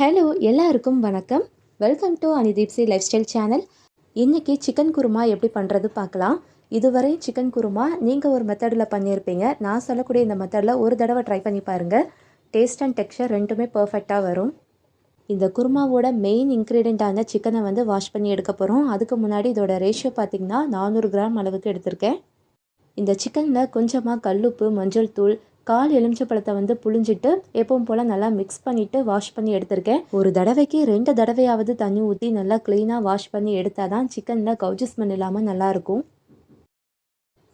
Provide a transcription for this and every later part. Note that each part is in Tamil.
ஹலோ எல்லாருக்கும் வணக்கம். வெல்கம் டு அனிதீப்சி லைஃப் ஸ்டைல் சேனல் இன்றைக்கி சிக்கன் குருமா எப்படி பண்ணுறது பார்க்கலாம். இதுவரை சிக்கன் குருமா நீங்கள் ஒரு மெத்தடில் பண்ணியிருப்பீங்க. நான் சொல்லக்கூடிய இந்த மெத்தடில் ஒரு தடவை ட்ரை பண்ணி பாருங்கள் டேஸ்ட் அண்ட் டெக்ஸ்சர் ரெண்டுமே பர்ஃபெக்டாக வரும். இந்த குருமாவோட மெயின் இன்க்ரீடியண்ட்டான சிக்கனை வந்து வாஷ் பண்ணி எடுக்க போகிறோம் அதுக்கு முன்னாடி இதோட ரேஷியோ பார்த்திங்கன்னா நானூறு கிராம் அளவுக்கு எடுத்திருக்கேன். இந்த சிக்கனில் கொஞ்சமாக கல்லுப்பு மஞ்சள் தூள் கால் எலுமிச்சப்பழத்தை வந்து புழிஞ்சிட்டு எப்பவும் போல் நல்லா மிக்ஸ் பண்ணிவிட்டு வாஷ் பண்ணி எடுத்திருக்கேன். ஒரு தடவைக்கு ரெண்டு தடவையாவது தண்ணி ஊற்றி நல்லா க்ளீனாக வாஷ் பண்ணி எடுத்தால் தான் சிக்கனில் கவுஜி ஸ்மெல் இல்லாமல் நல்லாயிருக்கும்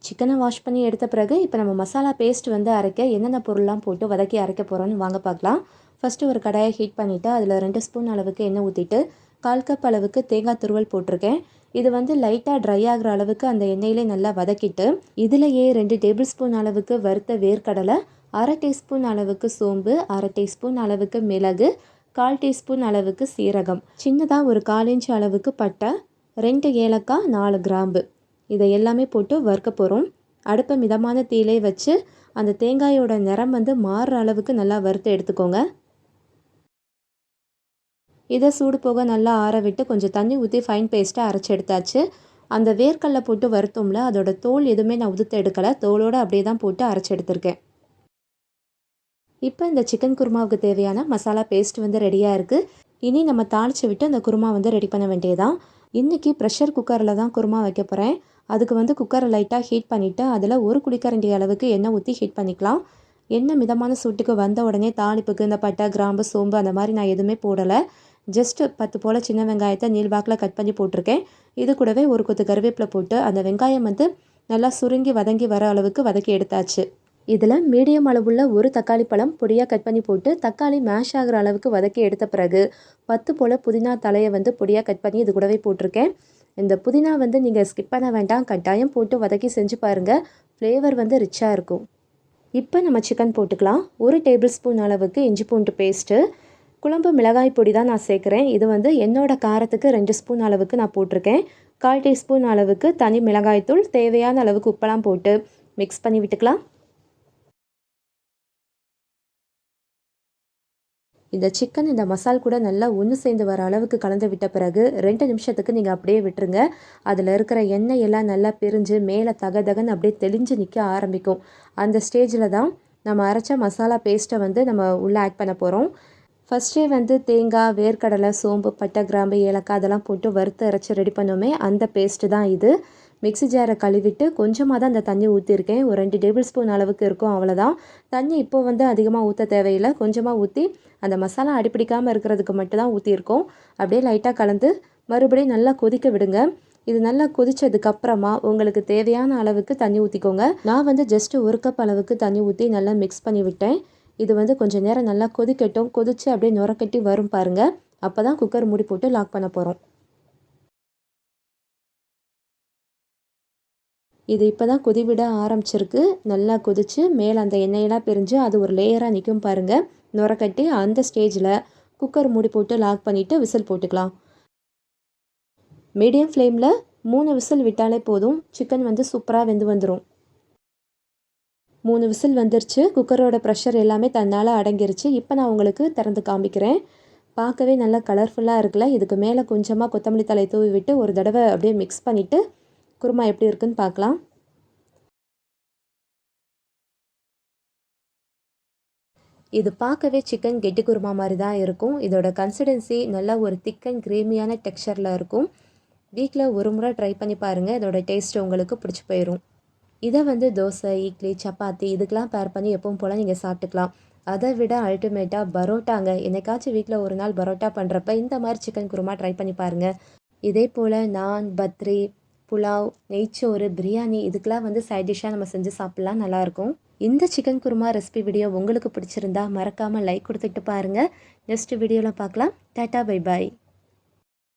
சிக்கனை வாஷ் பண்ணி எடுத்த பிறகு இப்போ நம்ம மசாலா பேஸ்ட் வந்து அரைக்க என்னென்ன பொருள்லாம் போட்டு வதக்கி அரைக்க போகிறோன்னு வாங்க பார்க்கலாம். ஃபஸ்ட்டு ஒரு கடாயை ஹீட் பண்ணிவிட்டு அதில் ரெண்டு ஸ்பூன் அளவுக்கு எண்ணெய் ஊற்றிட்டு கால் கப் அளவுக்கு தேங்காய் துருவல் போட்டிருக்கேன். இது வந்து லைட்டாக ட்ரை ஆகிற அளவுக்கு அந்த எண்ணெயிலே நல்லா வதக்கிட்டு இதிலேயே ரெண்டு டேபிள் ஸ்பூன் அளவுக்கு வறுத்த வேர்க்கடலை அரை டீஸ்பூன் அளவுக்கு சோம்பு அரை டீஸ்பூன் அளவுக்கு மிளகு கால் டீஸ்பூன் அளவுக்கு சீரகம். சின்னதாக ஒரு கால் இன்ச் அளவுக்கு பட்டை ரெண்டு ஏலக்காய் நாலு கிராம்பு. இதை எல்லாமே போட்டு வறுக்க போகிறோம் அடுப்பை மிதமான தீலே வச்சு அந்த தேங்காயோட நிறம் வந்து மாறுற அளவுக்கு நல்லா வறுத்து எடுத்துக்கோங்க. இதை சூடு போக நல்லா ஆற விட்டு கொஞ்சம் தண்ணி ஊற்றி ஃபைன் பேஸ்ட்டாக அரைச்சி எடுத்தாச்சு. அந்த வேர்க்கடலை போட்டு வருத்தோம்ல அதோட தோல் எதுவுமே நான் உதுத்து எடுக்கலை. தோலோடு அப்படியே தான் போட்டு அரைச்சி எடுத்திருக்கேன். இப்போ இந்த சிக்கன் குருமாவுக்கு தேவையான மசாலா பேஸ்ட் வந்து ரெடியாக இருக்குது இனி நம்ம தாளித்து விட்டு அந்த குருமா வந்து ரெடி பண்ண வேண்டியதான் இன்றைக்கி ப்ரெஷர் குக்கரில் தான் குருமா வைக்க போகிறேன் அதுக்கு வந்து குக்கரை லைட்டாக ஹீட் பண்ணிவிட்டு அதில் ஒரு குடிக்கரண்டி அளவுக்கு எண்ணெய் ஊற்றி ஹீட் பண்ணிக்கலாம். எண்ணெய் மிதமான சூட்டுக்கு வந்த உடனே தாளிப்புக்கு இந்த பட்டை கிராம்பு சோம்பு அந்த மாதிரி நான் எதுவுமே போடலை. ஜஸ்ட்டு பத்து போல் சின்ன வெங்காயத்தை நீள்வாக்கில் கட் பண்ணி போட்டிருக்கேன். இது கூடவே ஒரு கொத்து கருவேப்பிலை போட்டு அந்த வெங்காயம் வந்து நல்லா சுருங்கி வதங்கி வர அளவுக்கு வதக்கி எடுத்தாச்சு. இதில் மீடியம் அளவுள்ள ஒரு தக்காளி பழம் பொடியாக கட் பண்ணி போட்டு தக்காளி மேஷ் ஆகிற அளவுக்கு வதக்கி எடுத்த பிறகு பத்து போல் புதினா தலையை வந்து பொடியாக கட் பண்ணி இது கூடவே போட்டிருக்கேன். இந்த புதினா வந்து நீங்கள் ஸ்கிப் பண்ண வேண்டாம். கட்டாயம் போட்டு வதக்கி செஞ்சு பாருங்கள் ஃப்ளேவர் வந்து ரிச்சாக இருக்கும். இப்போ நம்ம சிக்கன் போட்டுக்கலாம். ஒரு டேபிள் ஸ்பூன் அளவுக்கு இஞ்சி பூண்டு பேஸ்ட்டு குழம்பு மிளகாய் பொடி தான் நான் சேர்க்குறேன். இது வந்து என்னோடய காரத்துக்கு ரெண்டு ஸ்பூன் அளவுக்கு நான் போட்டிருக்கேன். கால் டீஸ்பூன் அளவுக்கு தனி மிளகாய்த்தூள் தேவையான அளவுக்கு உப்பெல்லாம் போட்டு மிக்ஸ் பண்ணி விட்டுக்கலாம். இந்த சிக்கன் இந்த மசால் கூட நல்லா ஒன்று சேர்ந்து வர அளவுக்கு கலந்து விட்ட பிறகு ரெண்டு நிமிஷத்துக்கு நீங்கள் அப்படியே விட்டுருங்க. அதில் இருக்கிற எண்ணெய் எல்லாம் நல்லா பிரிஞ்சு மேலே தக தகன்னு அப்படியே தெளிஞ்சு நிற்க ஆரம்பிக்கும். அந்த ஸ்டேஜில் தான் நம்ம அரைச்ச மசாலா பேஸ்ட்டை வந்து நம்ம உள்ளே ஆட் பண்ண போகிறோம் ஃபஸ்ட்டே வந்து தேங்காய் வேர்க்கடலை சோம்பு பட்டை கிராம்பு ஏலக்காய் அதெல்லாம் போட்டு வறுத்து அரைச்சி ரெடி பண்ணோமே. அந்த பேஸ்ட்டு தான் இது. மிக்ஸி ஜாரை கழுவிட்டு கொஞ்சமாக தான் அந்த தண்ணி ஊற்றிருக்கேன் ஒரு ரெண்டு டேபிள் ஸ்பூன் அளவுக்கு இருக்கும் அவ்வளோதான் தண்ணி இப்போ வந்து அதிகமாக ஊற்ற தேவையில்லை. கொஞ்சமாக ஊற்றி அந்த மசாலா அடிப்பிடிக்காமல் இருக்கிறதுக்கு மட்டும்தான் ஊற்றியிருக்கோம் ஊற்றிருக்கோம் அப்படியே லைட்டாக கலந்து மறுபடியும் நல்லா கொதிக்க விடுங்க. இது நல்லா கொதிச்சதுக்கப்புறமா உங்களுக்கு தேவையான அளவுக்கு தண்ணி ஊற்றிக்கோங்க நான் வந்து ஜஸ்ட்டு ஒரு கப் அளவுக்கு தண்ணி ஊற்றி நல்லா மிக்ஸ் பண்ணி விட்டேன். இது வந்து கொஞ்சம் நேரம் நல்லா கொதிக்கட்டும். கொதித்து அப்படியே நுரக்கட்டி வரும் பாருங்கள் அப்போ தான் குக்கர் மூடி போட்டு லாக் பண்ண போகிறோம் இது இப்போ தான் கொதிவிட ஆரம்பிச்சிருக்கு. நல்லா கொதித்து மேலே அந்த எண்ணெயெல்லாம் பிரிஞ்சு அது ஒரு லேயராக நிற்கும் பாருங்கள் நுரக்கட்டி அந்த ஸ்டேஜில் குக்கர் மூடி போட்டு லாக் பண்ணிவிட்டு விசில் போட்டுக்கலாம். மீடியம் ஃப்ளேமில் மூணு விசில் விட்டாலே போதும். சிக்கன் வந்து சூப்பராக வெந்து வந்துடும் மூணு விசில் வந்துருச்சு. குக்கரோட ப்ரெஷர் எல்லாமே தன்னால் அடங்கிருச்சு. இப்போ நான் உங்களுக்கு திறந்து காமிக்கிறேன். பார்க்கவே நல்லா கலர்ஃபுல்லாக இருக்குல்ல? இதுக்கு மேலே கொஞ்சமாக கொத்தமல்லி தலை தூவி விட்டு ஒரு தடவை அப்படியே மிக்ஸ் பண்ணிவிட்டு குருமா எப்படி இருக்குன்னு பார்க்கலாம். இது பார்க்கவே சிக்கன் கெட்டி குருமா மாதிரி தான் இருக்கும். இதோட கன்சிடென்சி நல்லா ஒரு திக் அண்ட் கிரேமியான டெக்ஸ்சரில் இருக்கும். வீட்டில் ஒரு முறை ட்ரை பண்ணி பாருங்கள் இதோட டேஸ்ட் உங்களுக்கு பிடிச்சி போயிடும் இதை வந்து தோசை இட்லி சப்பாத்தி இதுக்கெலாம் பேர் பண்ணி எப்பவும் போல் நீங்கள் சாப்பிட்டுக்கலாம். அதை விட அல்டிமேட்டாக பரோட்டாங்க. என்னைக்காச்சும் வீட்டில் ஒரு நாள் பரோட்டா பண்ணுறப்ப இந்த மாதிரி சிக்கன் குருமா ட்ரை பண்ணி பாருங்கள் இதே போல் நான் பத்ரி புலாவ் நெய்ச்சோறு பிரியாணி இதுக்கெலாம் வந்து சைட் டிஷ்ஷாக நம்ம செஞ்சு சாப்பிட்லாம் நல்லாயிருக்கும் இந்த சிக்கன் குருமா ரெசிபி வீடியோ உங்களுக்கு பிடிச்சிருந்தா மறக்காமல் லைக் கொடுத்துட்டு பாருங்கள் நெக்ஸ்ட் வீடியோவில் பார்க்கலாம். Tata bye bye